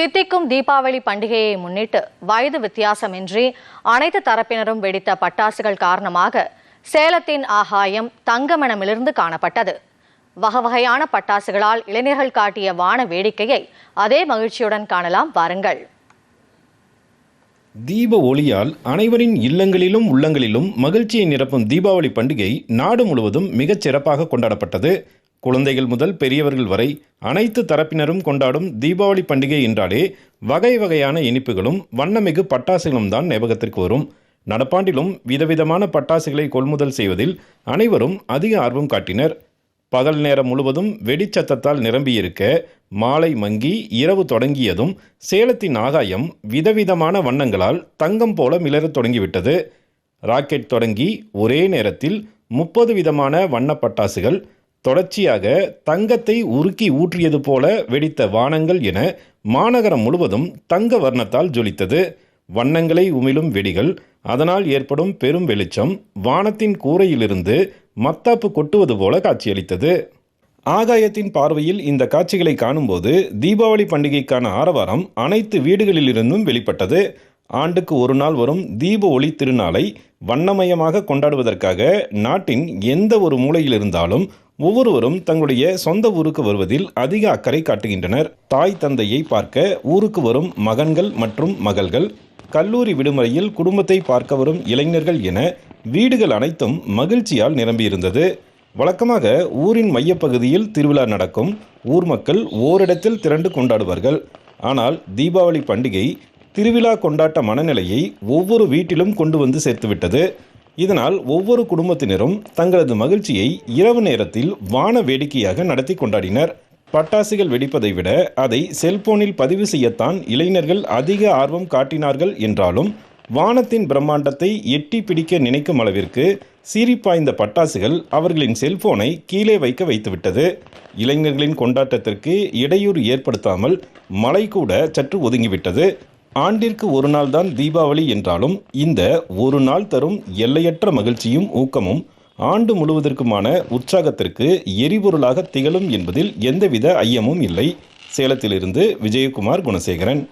தித்திக்கும் தீபாவளி பண்டிகையை முன்னிட்டு வயது வித்தியாசமின்றி அனைத்து தரப்பினரும் வெடித்த பட்டாசுகள் காரணமாக சேலத்தின் ஆகாயம் தங்கமணமிலிருந்து காணப்பட்டது. வகவகையான பட்டாசுகளால் இளைஞர்கள் காட்டிய வான வேடிக்கையை அதே மகிழ்ச்சியுடன் காணலாம். வாருங்கள். தீப ஒளியால் அனைவரின் இல்லங்களிலும் உள்ளங்களிலும் மகிழ்ச்சியை நிரப்பும் தீபாவளி பண்டிகை நாடு முழுவதும் மிகச் சிறப்பாக கொண்டாடப்பட்டது. குழந்தைகள் முதல் பெரியவர்கள் வரை அனைத்து தரப்பினரும் கொண்டாடும் தீபாவளி பண்டிகை என்றாலே வகை வகையான இனிப்புகளும் வண்ணமிகு பட்டாசுகளும் தான் ஞாபகத்திற்கு வரும். நடப்பாண்டிலும் விதவிதமான பட்டாசுகளை கொள்முதல் செய்வதில் அனைவரும் அதிக ஆர்வம் காட்டினர். பகல் நேரம் முழுவதும் வெடிச்சத்தத்தால் நிரம்பியிருக்க மாலை மங்கி இரவு தொடங்கியதும் சேலத்தின் ஆகாயம் விதவிதமான வண்ணங்களால் தங்கம் போல மிளறத் தொடங்கிவிட்டது. ராக்கெட் தொடங்கி ஒரே நேரத்தில் முப்பது விதமான வண்ண பட்டாசுகள் தொடர்ச்சியாக தங்கத்தை உருக்கி ஊற்றியது போல வெடித்த வானங்கள் என மாநகரம் முழுவதும் தங்க வர்ணத்தால் ஜொலித்தது. வண்ணங்களை உமிழும் வெடிகள் அதனால் ஏற்படும் பெரும் வெளிச்சம் வானத்தின் கூரையிலிருந்து மத்தாப்பு கொட்டுவது போல காட்சியளித்தது. ஆகாயத்தின் பார்வையில் இந்த காட்சிகளை காணும்போது தீபாவளி பண்டிகைக்கான ஆரவாரம் அனைத்து வீடுகளிலிருந்தும் வெளிப்பட்டது. ஆண்டுக்கு ஒரு நாள் வரும் தீப ஒளி திருநாளை வண்ணமயமாக கொண்டாடுவதற்காக நாட்டின் எந்த ஒரு மூலையில் இருந்தாலும் ஒவ்வொருவரும் தங்களுடைய சொந்த ஊருக்கு வருவதில் அதிக அக்கறை காட்டுகின்றனர். தாய் தந்தையை பார்க்க ஊருக்கு வரும் மகன்கள் மற்றும் மகள்கள் கல்லூரி விடுமுறையில் குடும்பத்தை பார்க்க வரும் இளைஞர்கள் என வீடுகள் அனைத்தும் மகிழ்ச்சியால் நிரம்பியிருந்தது. வழக்கமாக ஊரின் மையப்பகுதியில் திருவிழா நடக்கும். ஊர் மக்கள் ஓரிடத்தில் திரண்டு கொண்டாடுவார்கள். ஆனால் தீபாவளி பண்டிகை திருவிழா கொண்டாட்ட மனநிலையை ஒவ்வொரு வீட்டிலும் கொண்டு வந்து சேர்த்துவிட்டது. இதனால் ஒவ்வொரு குடும்பத்தினரும் தங்களது மகிழ்ச்சியை இரவு நேரத்தில் வான வேடிக்கையாக நடத்தி கொண்டாடினர். பட்டாசுகள் வெடிப்பதை விட அதை செல்போனில் பதிவு செய்யத்தான் இளைஞர்கள் அதிக ஆர்வம் காட்டினார்கள் என்றாலும் வானத்தின் பிரம்மாண்டத்தை எட்டி பிடிக்க நினைக்கும் அளவிற்கு சீறிப்பாய்ந்த பட்டாசுகள் அவர்களின் செல்போனை கீழே வைக்க வைத்துவிட்டது. இளைஞர்களின் கொண்டாட்டத்திற்கு இடையூறு ஏற்படுத்தாமல் மழை கூட சற்று ஒதுங்கிவிட்டது. ஆண்டிற்கு ஒரு நாள் தான் தீபாவளி என்றாலும் இந்த ஒரு நாள் தரும் எல்லையற்ற மகிழ்ச்சியும் ஊக்கமும் ஆண்டு முழுவதற்குமான உற்சாகத்திற்கு எரிபொருளாக திகழும் என்பதில் எந்தவித ஐயமும் இல்லை. சேலத்திலிருந்து விஜயகுமார் குணசேகரன்.